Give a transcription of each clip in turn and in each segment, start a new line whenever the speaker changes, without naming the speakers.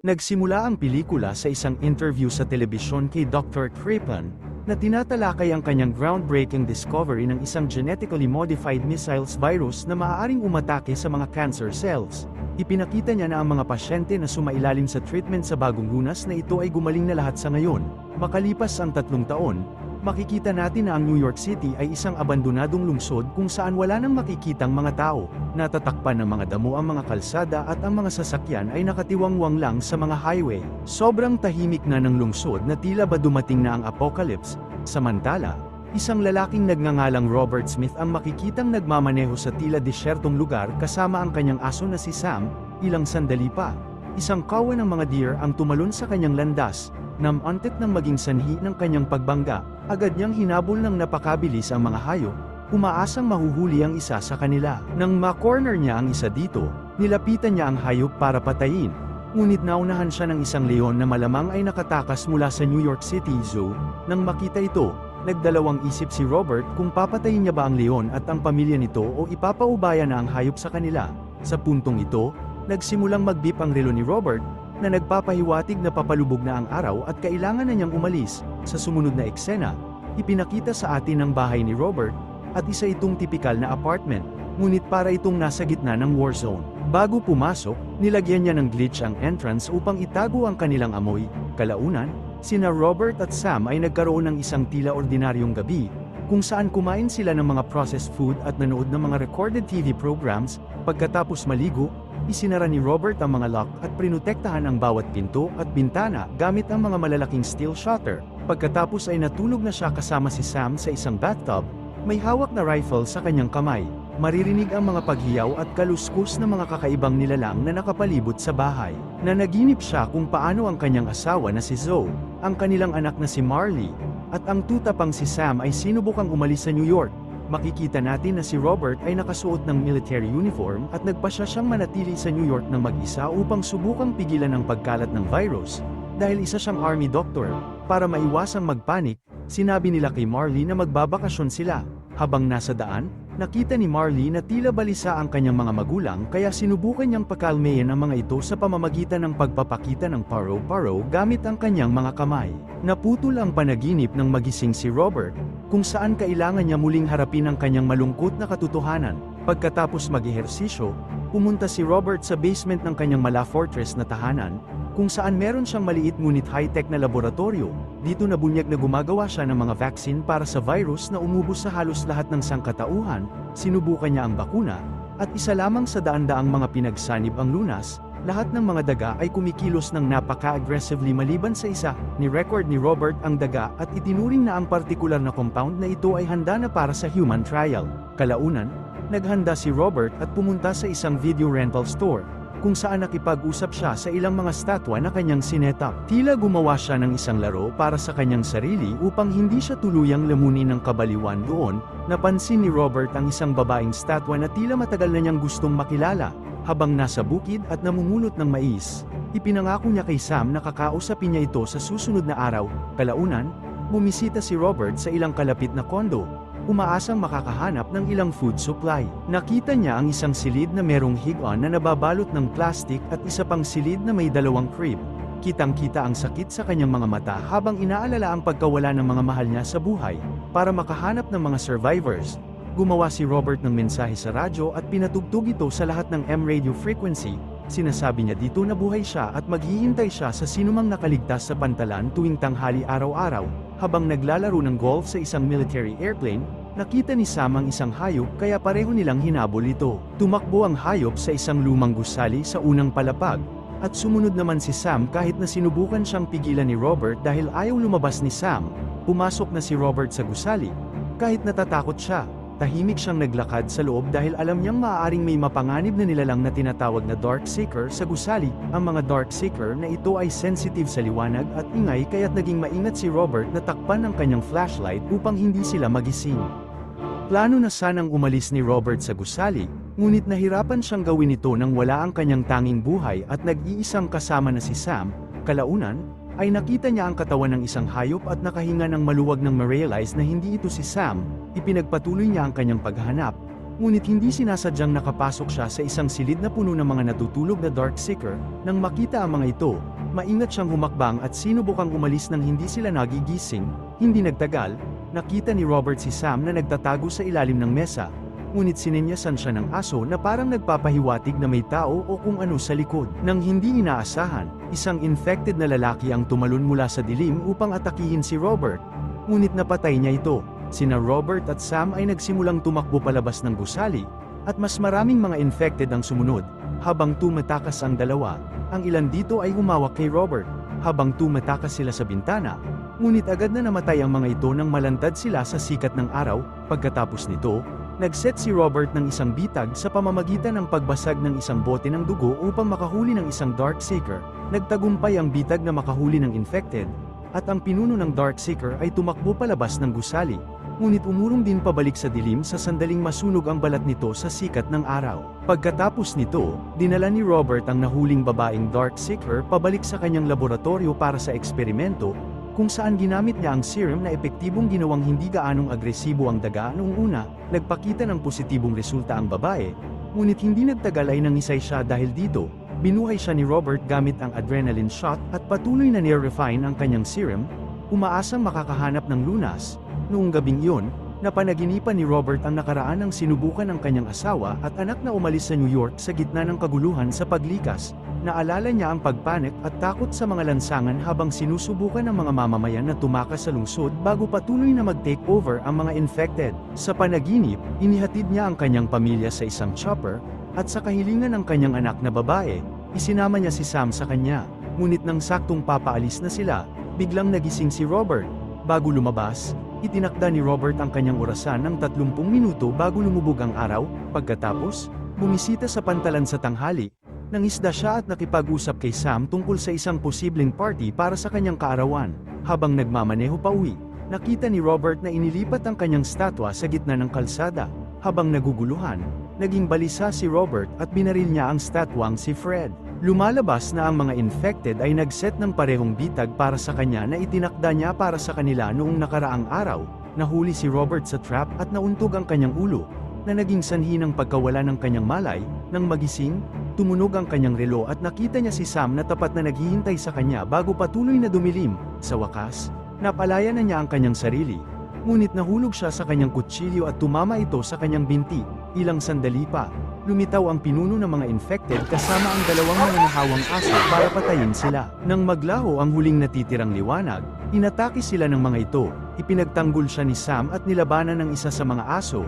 Nagsimula ang pelikula sa isang interview sa telebisyon kay Dr. Crippen, na tinatalakay ang kanyang groundbreaking discovery ng isang genetically modified missiles virus na maaaring umatake sa mga cancer cells. Ipinakita niya na ang mga pasyente na sumailalim sa treatment sa bagong lunas na ito ay gumaling na lahat sa ngayon. Makalipas ang tatlong taon, makikita natin na ang New York City ay isang abandonadong lungsod kung saan wala nang makikitang mga tao. Natatakpan ng mga damo ang mga kalsada at ang mga sasakyan ay nakatiwangwang lang sa mga highway. Sobrang tahimik na ng lungsod na tila ba dumating na ang apocalypse. Samantala, isang lalaking nagngangalang Robert Smith ang makikitang nagmamaneho sa tila disyertong lugar kasama ang kanyang aso na si Sam, ilang sandali pa. Isang kawan ng mga deer ang tumalon sa kanyang landas, namantik ng maging sanhi ng kanyang pagbangga, agad niyang hinabol ng napakabilis ang mga hayop, umaasang mahuhuli ang isa sa kanila. Nang ma-corner niya ang isa dito, nilapitan niya ang hayop para patayin. Ngunit naunahan siya ng isang leon na malamang ay nakatakas mula sa New York City Zoo. Nang makita ito, nagdalawang isip si Robert kung papatayin niya ba ang leon at ang pamilya nito o ipapaubaya na ang hayop sa kanila. Sa puntong ito, nagsimulang magbip ang relo ni Robert, na nagpapahiwatig na papalubog na ang araw at kailangan na niyang umalis. Sa sumunod na eksena, ipinakita sa atin ang bahay ni Robert, at isa itong tipikal na apartment, ngunit para itong nasa gitna ng war zone. Bago pumasok, nilagyan niya ng glitch ang entrance upang itago ang kanilang amoy. Kalaunan, sina Robert at Sam ay nagkaroon ng isang tila ordinaryong gabi, kung saan kumain sila ng mga processed food at nanood ng mga recorded TV programs, pagkatapos maligo, isinara ni Robert ang mga lock at prinotektahan ang bawat pinto at bintana gamit ang mga malalaking steel shutter. Pagkatapos ay natulog na siya kasama si Sam sa isang bathtub, may hawak na rifle sa kanyang kamay. Maririnig ang mga paghiyaw at kaluskus ng mga kakaibang nilalang na nakapalibot sa bahay. Nanaginip siya kung paano ang kanyang asawa na si Zoe, ang kanilang anak na si Marley, at ang tutapang si Sam ay sinubukang umalis sa New York. Makikita natin na si Robert ay nakasuot ng military uniform at nagpasya siyang manatili sa New York ng mag-isa upang subukang pigilan ang pagkalat ng virus. Dahil isa siyang army doctor, para maiwasang magpanik, sinabi nila kay Marley na magbabakasyon sila. Habang nasa daan, nakita ni Marley na tila balisa ang kanyang mga magulang kaya sinubukan niyang pakalmeyin ang mga ito sa pamamagitan ng pagpapakita ng paro-paro gamit ang kanyang mga kamay. Naputol ang panaginip ng magising si Robert, kung saan kailangan niya muling harapin ang kanyang malungkot na katotohanan. Pagkatapos mag-ehersisyo, pumunta si Robert sa basement ng kanyang mala fortress na tahanan, kung saan meron siyang maliit ngunit high-tech na laboratorio. Dito nabunyag na gumagawa siya ng mga vaccine para sa virus na umubos sa halos lahat ng sangkatauhan, sinubukan niya ang bakuna, at isa lamang sa daan-daang mga pinagsanib ang lunas, lahat ng mga daga ay kumikilos ng napaka-aggressively maliban sa isa, ni record ni Robert ang daga at itinuring na ang partikular na compound na ito ay handa na para sa human trial. Kalaunan, naghanda si Robert at pumunta sa isang video rental store, kung saan nakipag-usap siya sa ilang mga statwa na kanyang sinetap. Tila gumawa siya ng isang laro para sa kanyang sarili upang hindi siya tuluyang lamunin ng kabaliwan doon, napansin ni Robert ang isang babaeng statwa na tila matagal na niyang gustong makilala, habang nasa bukid at namumulot ng mais. Ipinangako niya kay Sam na kakausapin niya ito sa susunod na araw, kalaunan, bumisita si Robert sa ilang kalapit na kondo, umaasang makakahanap ng ilang food supply. Nakita niya ang isang silid na merong higon na nababalot ng plastic at isa pang silid na may dalawang crib. Kitang-kita ang sakit sa kanyang mga mata habang inaalala ang pagkawala ng mga mahal niya sa buhay. Para makahanap ng mga survivors, gumawa si Robert ng mensahe sa radyo at pinatugtog ito sa lahat ng M-radio frequency. Sinasabi niya dito na buhay siya at maghihintay siya sa sinumang nakaligtas sa pantalan tuwing tanghali araw-araw, habang naglalaro ng golf sa isang military airplane, Nakita ni Sam ang isang hayop kaya pareho nilang hinabol ito. Tumakbo ang hayop sa isang lumang gusali sa unang palapag, at sumunod naman si Sam kahit na sinubukan siyang pigilan ni Robert dahil ayaw lumabas ni Sam. Pumasok na si Robert sa gusali. Kahit natatakot siya, tahimik siyang naglakad sa loob dahil alam niyang maaaring may mapanganib na nilalang na tinatawag na Dark Seeker sa gusali. Ang mga Dark Seeker na ito ay sensitive sa liwanag at ingay kaya't naging maingat si Robert na takpan ang kanyang flashlight upang hindi sila magising. Plano na sanang umalis ni Robert sa gusali, ngunit nahirapan siyang gawin ito nang wala ang kanyang tanging buhay at nag-iisang kasama na si Sam, kalaunan, ay nakita niya ang katawan ng isang hayop at nakahinga ng maluwag nang ma-realize na hindi ito si Sam, ipinagpatuloy niya ang kanyang paghanap, Ngunit hindi sinasadyang nakapasok siya sa isang silid na puno ng mga natutulog na Darkseeker, nang makita ang mga ito, maingat siyang humakbang at sinubukang umalis nang hindi sila nagigising, hindi nagtagal, nakita ni Robert si Sam na nagtatago sa ilalim ng mesa, ngunit sinenyasan siya ng aso na parang nagpapahiwatig na may tao o kung ano sa likod. Nang hindi inaasahan, isang infected na lalaki ang tumalon mula sa dilim upang atakihin si Robert, ngunit napatay niya ito. Sina Robert at Sam ay nagsimulang tumakbo palabas ng gusali, at mas maraming mga infected ang sumunod. Habang tumatakas ang dalawa, ang ilan dito ay humawak kay Robert. Habang tumatakas sila sa bintana, ngunit agad na namatay ang mga ito nang malantad sila sa sikat ng araw. Pagkatapos nito, nagset si Robert ng isang bitag sa pamamagitan ng pagbasag ng isang bote ng dugo upang makahuli ng isang Darkseeker. Nagtagumpay ang bitag na makahuli ng infected, at ang pinuno ng Darkseeker ay tumakbo palabas ng gusali ngunit umurong din pabalik sa dilim sa sandaling masunog ang balat nito sa sikat ng araw. Pagkatapos nito, dinala ni Robert ang nahuling babaeng Darkseeker pabalik sa kanyang laboratorio para sa eksperimento, kung saan ginamit niya ang serum na epektibong ginawang hindi gaanong agresibo ang daga noong una, nagpakita ng positibong resulta ang babae, ngunit hindi nagtagal ay nangisay siya dahil dito, binuhay siya ni Robert gamit ang adrenaline shot at patuloy na nire-refine ang kanyang serum, umaasang makakahanap ng lunas, Noong gabing iyon, napanaginipan ni Robert ang nakaraan ng sinubukan ng kanyang asawa at anak na umalis sa New York sa gitna ng kaguluhan sa paglikas. Naalala niya ang pagpanik at takot sa mga lansangan habang sinusubukan ng mga mamamayan na tumakas sa lungsod bago patuloy na mag-take over ang mga infected. Sa panaginip, inihatid niya ang kanyang pamilya sa isang chopper, at sa kahilingan ng kanyang anak na babae, isinama niya si Sam sa kanya. Ngunit nang saktong papaalis na sila, biglang nagising si Robert. Bago lumabas, Itinakda ni Robert ang kanyang orasan ng 30 minuto bago lumubog ang araw, pagkatapos, bumisita sa pantalan sa tanghali, nangisda siya at nakipag-usap kay Sam tungkol sa isang posibleng party para sa kanyang kaarawan. Habang nagmamaneho pa uwi, nakita ni Robert na inilipat ang kanyang statwa sa gitna ng kalsada. Habang naguguluhan, naging balisa si Robert at binaril niya ang statwang si Fred. Lumalabas na ang mga infected ay nagset ng parehong bitag para sa kanya na itinakda niya para sa kanila noong nakaraang araw, nahuli si Robert sa trap at nauntog ang kanyang ulo, na naging sanhi ng pagkawala ng kanyang malay, nang magising, tumunog ang kanyang relo at nakita niya si Sam na tapat na naghihintay sa kanya bago patuloy na dumilim, sa wakas, napalaya na niya ang kanyang sarili, ngunit nahulog siya sa kanyang kutsilyo at tumama ito sa kanyang binti, ilang sandali pa, lumitaw ang pinuno ng mga infected kasama ang dalawang mananahawang aso para patayin sila. Nang maglaho ang huling natitirang liwanag, inatake sila ng mga ito, ipinagtanggol siya ni Sam at nilabanan ng isa sa mga aso,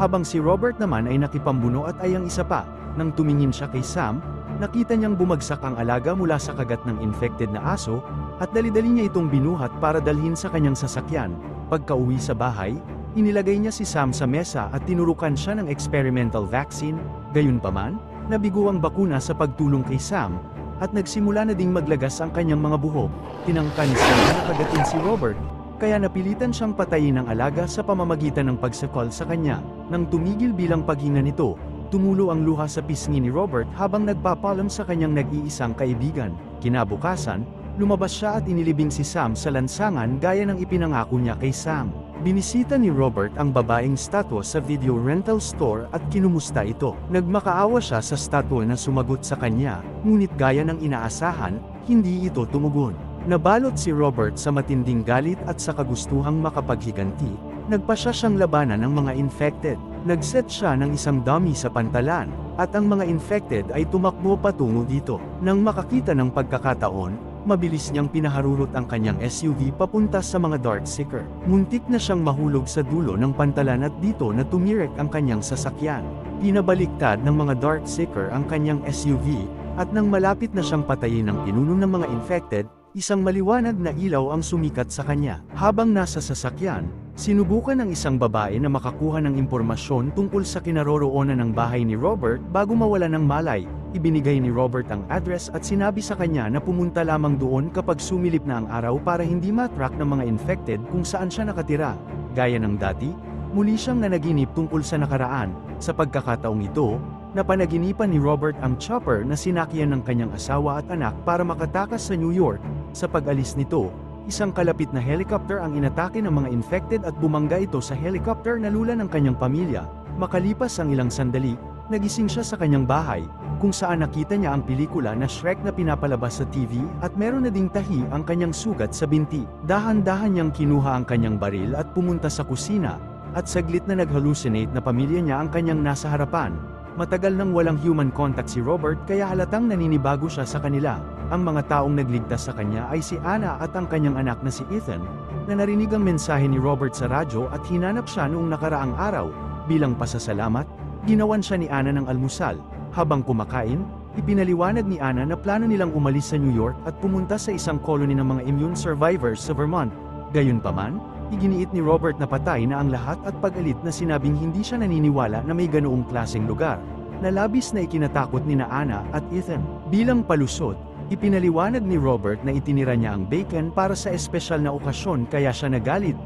habang si Robert naman ay nakipambuno at ay ang isa pa. Nang tumingin siya kay Sam, nakita niyang bumagsak ang alaga mula sa kagat ng infected na aso, at dali-dali niya itong binuhat para dalhin sa kanyang sasakyan. Pagka-uwi sa bahay, Inilagay niya si Sam sa mesa at tinurukan siya ng experimental vaccine, gayunpaman, nabigo ang bakuna sa pagtulong kay Sam, at nagsimula na ding maglagas ang kanyang mga buhok. Tinangka ni Sam na kagatin si Robert, kaya napilitan siyang patayin ng alaga sa pamamagitan ng pagsakol sa kanya. Nang tumigil bilang paghinga nito, tumulo ang luha sa pisngi ni Robert habang nagpapalam sa kanyang nag-iisang kaibigan. Kinabukasan, lumabas siya at inilibing si Sam sa lansangan gaya ng ipinangako niya kay Sam. Binisita ni Robert ang babaeng statwa sa video rental store at kinumusta ito. Nagmakaawa siya sa statwa na sumagot sa kanya, ngunit gaya ng inaasahan, hindi ito tumugon. Nabalot si Robert sa matinding galit at sa kagustuhang makapaghiganti. Nagpa siya siyang labanan ng mga infected. Nagset siya ng isang dummy sa pantalan, at ang mga infected ay tumakbo patungo dito. Nang makakita ng pagkakataon, mabilis niyang pinaharurot ang kanyang SUV papunta sa mga Darkseeker. Muntik na siyang mahulog sa dulo ng pantalan at dito na tumirek ang kanyang sasakyan. Pinabaliktad ng mga Darkseeker ang kanyang SUV, at nang malapit na siyang patayin ng pinuno ng mga infected, isang maliwanag na ilaw ang sumikat sa kanya. Habang nasa sasakyan, sinubukan ng isang babae na makakuha ng impormasyon tungkol sa kinaroroonan ng bahay ni Robert bago mawala ng malay, Ibinigay ni Robert ang address at sinabi sa kanya na pumunta lamang doon kapag sumilip na ang araw para hindi matrack ng mga infected kung saan siya nakatira. Gaya ng dati, muli siyang nanaginip tungkol sa nakaraan. Sa pagkakataong ito, napanaginipan ni Robert ang chopper na sinakyan ng kanyang asawa at anak para makatakas sa New York. Sa pag-alis nito, isang kalapit na helicopter ang inatake ng mga infected at bumangga ito sa helicopter na lula ng kanyang pamilya. Makalipas ang ilang sandali, nagising siya sa kanyang bahay, kung saan nakita niya ang pelikula na Shrek na pinapalabas sa TV at meron na ding tahi ang kanyang sugat sa binti. Dahan-dahan niyang kinuha ang kanyang baril at pumunta sa kusina, at saglit na nag-hallucinate na pamilya niya ang kanyang nasa harapan. Matagal nang walang human contact si Robert kaya halatang naninibago siya sa kanila. Ang mga taong nagligtas sa kanya ay si Anna at ang kanyang anak na si Ethan, na narinig ang mensahe ni Robert sa radyo at hinanap siya noong nakaraang araw. Bilang pasasalamat, ginawan siya ni Anna ng almusal. Habang kumakain, ipinaliwanag ni Anna na plano nilang umalis sa New York at pumunta sa isang colony ng mga immune survivors sa Vermont. Gayunpaman, iginiit ni Robert na patay na ang lahat at pagalit na sinabing hindi siya naniniwala na may ganoong klaseng lugar, na labis na ikinatakot ni na Anna at Ethan. Bilang palusot, ipinaliwanag ni Robert na itinira niya ang bacon para sa espesyal na okasyon kaya siya nagalit.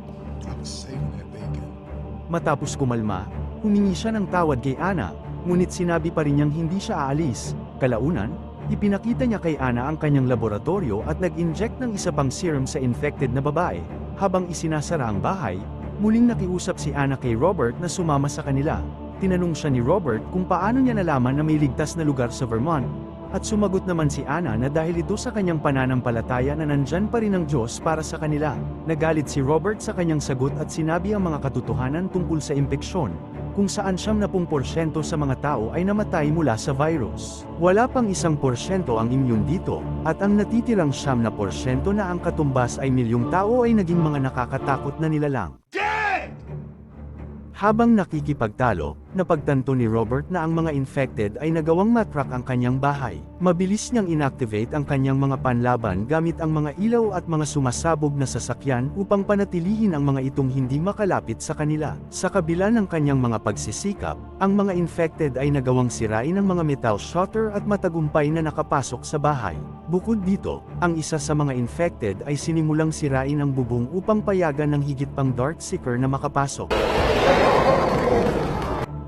Matapos kumalma, humingi siya ng tawad kay Ana, ngunit sinabi pa rin niyang hindi siya aalis. Kalaunan, ipinakita niya kay Ana ang kanyang laboratorio at nag-inject ng isa pang serum sa infected na babae. Habang isinasara ang bahay, muling nakiusap si Ana kay Robert na sumama sa kanila. Tinanong siya ni Robert kung paano niya nalaman na may ligtas na lugar sa Vermont. At sumagot naman si Ana na dahil ito sa kanyang pananampalataya na nandyan pa rin ang Diyos para sa kanila. Nagalit si Robert sa kanyang sagot at sinabi ang mga katotohanan tungkol sa impeksyon, kung saan siyam na porsyento sa mga tao ay namatay mula sa virus. Wala pang isang porsyento ang immune dito, at ang natitirang siyam na porsyento na ang katumbas ay milyong tao ay naging mga nakakatakot na nilalang. Habang nakikipagtalo, napagtanto ni Robert na ang mga infected ay nagawang matrak ang kanyang bahay. Mabilis niyang inactivate ang kanyang mga panlaban gamit ang mga ilaw at mga sumasabog na sasakyan upang panatilihin ang mga itong hindi makalapit sa kanila. Sa kabila ng kanyang mga pagsisikap, ang mga infected ay nagawang sirain ang mga metal shutter at matagumpay na nakapasok sa bahay. Bukod dito, ang isa sa mga infected ay sinimulang sirain ang bubong upang payagan ng higit pang Darkseeker na makapasok.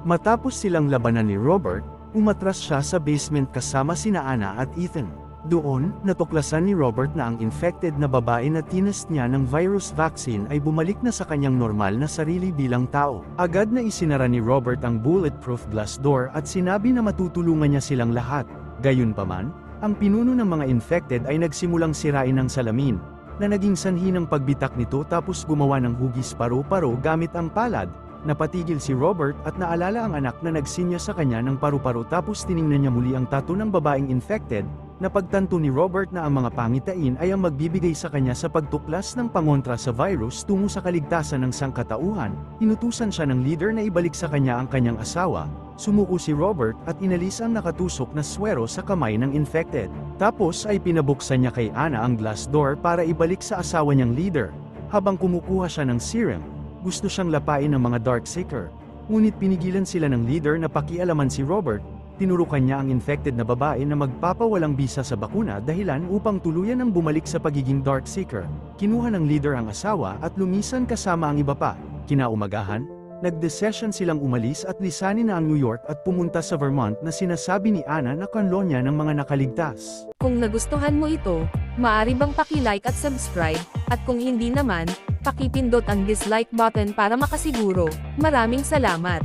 Matapos silang labanan ni Robert, umatras siya sa basement kasama sina Anna at Ethan. Doon, natuklasan ni Robert na ang infected na babae na tinest niya ng virus vaccine ay bumalik na sa kanyang normal na sarili bilang tao. Agad na isinara ni Robert ang bulletproof glass door at sinabi na matutulungan niya silang lahat. Gayunpaman, ang pinuno ng mga infected ay nagsimulang sirain ng salamin, na naging sanhi ng pagbitak nito tapos gumawa ng hugis paro-paro gamit ang palad, Napatigil si Robert at naalala ang anak na nagsinya sa kanya ng paru-paro tapos tiningnan niya muli ang tato ng babaeng infected, napagtanto ni Robert na ang mga pangitain ay ang magbibigay sa kanya sa pagtuklas ng pangontra sa virus tungo sa kaligtasan ng sangkatauhan. Inutusan siya ng leader na ibalik sa kanya ang kanyang asawa, sumuko si Robert at inalis ang nakatusok na swero sa kamay ng infected. Tapos ay pinabuksan niya kay Anna ang glass door para ibalik sa asawa niyang leader. Habang kumukuha siya ng serum, gusto siyang lapain ng mga Darkseeker. Ngunit pinigilan sila ng leader na pakialaman si Robert, tinurukan niya ang infected na babae na magpapawalang bisa sa bakuna dahilan upang tuluyan ang bumalik sa pagiging Darkseeker. Kinuha ng leader ang asawa at lumisan kasama ang iba pa. Kinaumagahan, nagdesesyon silang umalis at lisanin na ang New York at pumunta sa Vermont na sinasabi ni Anna na kanlonya ng mga nakaligtas.
Kung nagustuhan mo ito, maari bang paki-like at subscribe, at kung hindi naman, pakipindot ang dislike button para makasiguro. Maraming salamat!